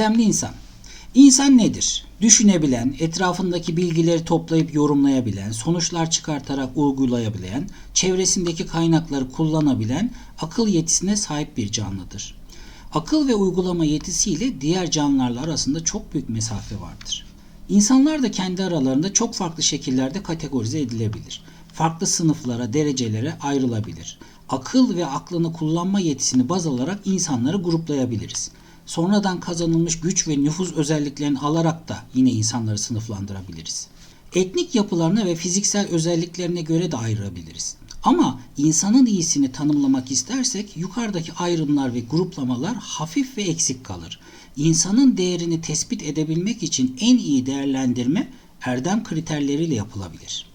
Erdemli insan. İnsan nedir? Düşünebilen, etrafındaki bilgileri toplayıp yorumlayabilen, sonuçlar çıkartarak uygulayabilen, çevresindeki kaynakları kullanabilen, akıl yetisine sahip bir canlıdır. Akıl ve uygulama yetisiyle diğer canlılarla arasında çok büyük mesafe vardır. İnsanlar da kendi aralarında çok farklı şekillerde kategorize edilebilir. Farklı sınıflara, derecelere ayrılabilir. Akıl ve aklını kullanma yetisini baz alarak insanları gruplayabiliriz. Sonradan kazanılmış güç ve nüfuz özelliklerini alarak da yine insanları sınıflandırabiliriz. Etnik yapılarına ve fiziksel özelliklerine göre de ayırabiliriz. Ama insanın iyisini tanımlamak istersek yukarıdaki ayrımlar ve gruplamalar hafif ve eksik kalır. İnsanın değerini tespit edebilmek için en iyi değerlendirme erdem kriterleriyle yapılabilir.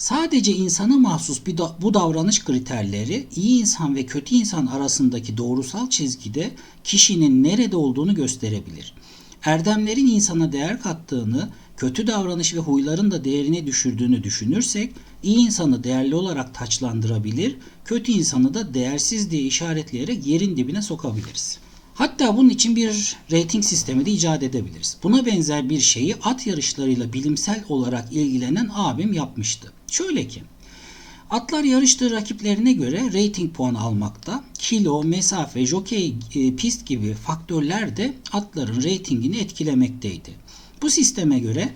Sadece insana mahsus bir da- bu davranış kriterleri iyi insan ve kötü insan arasındaki doğrusal çizgide kişinin nerede olduğunu gösterebilir. Erdemlerin insana değer kattığını, kötü davranış ve huyların da değerini düşürdüğünü düşünürsek iyi insanı değerli olarak taçlandırabilir, kötü insanı da değersiz diye işaretleyerek yerin dibine sokabiliriz. Hatta bunun için bir rating sistemi de icat edebiliriz. Buna benzer bir şeyi at yarışlarıyla bilimsel olarak ilgilenen abim yapmıştı. Şöyle ki, atlar yarıştığı rakiplerine göre rating puanı almakta. Kilo, mesafe, jokey, e, pist gibi faktörler de atların ratingini etkilemekteydi. Bu sisteme göre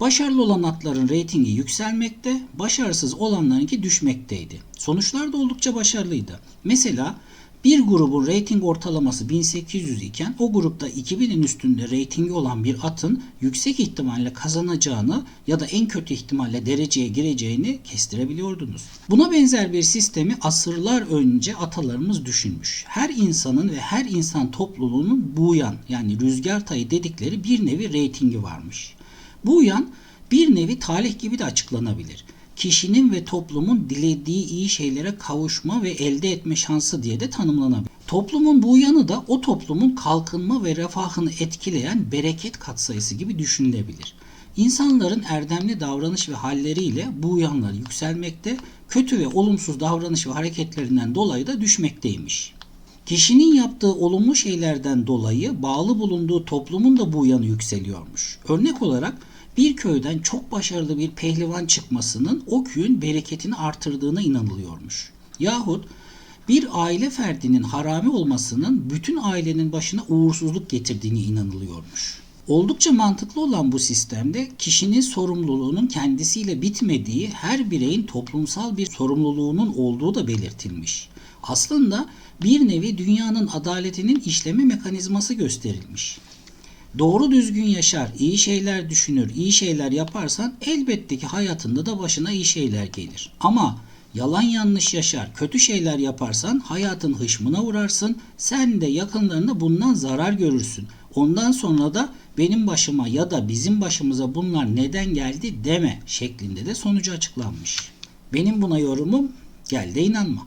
başarılı olan atların reytingi yükselmekte, başarısız olanlarınki düşmekteydi. Sonuçlar da oldukça başarılıydı. Mesela bir grubun reyting ortalaması 1800 iken o grupta 2000'in üstünde reytingi olan bir atın yüksek ihtimalle kazanacağını ya da en kötü ihtimalle dereceye gireceğini kestirebiliyordunuz. Buna benzer bir sistemi asırlar önce atalarımız düşünmüş. Her insanın ve her insan topluluğunun buğyan yani rüzgar tayı dedikleri bir nevi reytingi varmış. Bu uyan bir nevi talih gibi de açıklanabilir. Kişinin ve toplumun dilediği iyi şeylere kavuşma ve elde etme şansı diye de tanımlanabilir. Toplumun bu uyanı da o toplumun kalkınma ve refahını etkileyen bereket katsayısı gibi düşünülebilir. İnsanların erdemli davranış ve halleriyle bu uyanlar yükselmekte, kötü ve olumsuz davranış ve hareketlerinden dolayı da düşmekteymiş. Kişinin yaptığı olumlu şeylerden dolayı bağlı bulunduğu toplumun da bu yanı yükseliyormuş. Örnek olarak bir köyden çok başarılı bir pehlivan çıkmasının o köyün bereketini artırdığına inanılıyormuş. Yahut bir aile ferdinin harami olmasının bütün ailenin başına uğursuzluk getirdiğine inanılıyormuş. Oldukça mantıklı olan bu sistemde kişinin sorumluluğunun kendisiyle bitmediği, her bireyin toplumsal bir sorumluluğunun olduğu da belirtilmiş. Aslında bir nevi dünyanın adaletinin işleme mekanizması gösterilmiş. Doğru düzgün yaşar, iyi şeyler düşünür, iyi şeyler yaparsan elbette ki hayatında da başına iyi şeyler gelir. Ama yalan yanlış yaşar, kötü şeyler yaparsan hayatın hışmına uğrarsın, sen de yakınlarında bundan zarar görürsün. Ondan sonra da benim başıma ya da bizim başımıza bunlar neden geldi deme şeklinde de sonucu açıklanmış. Benim buna yorumum gel de inanma.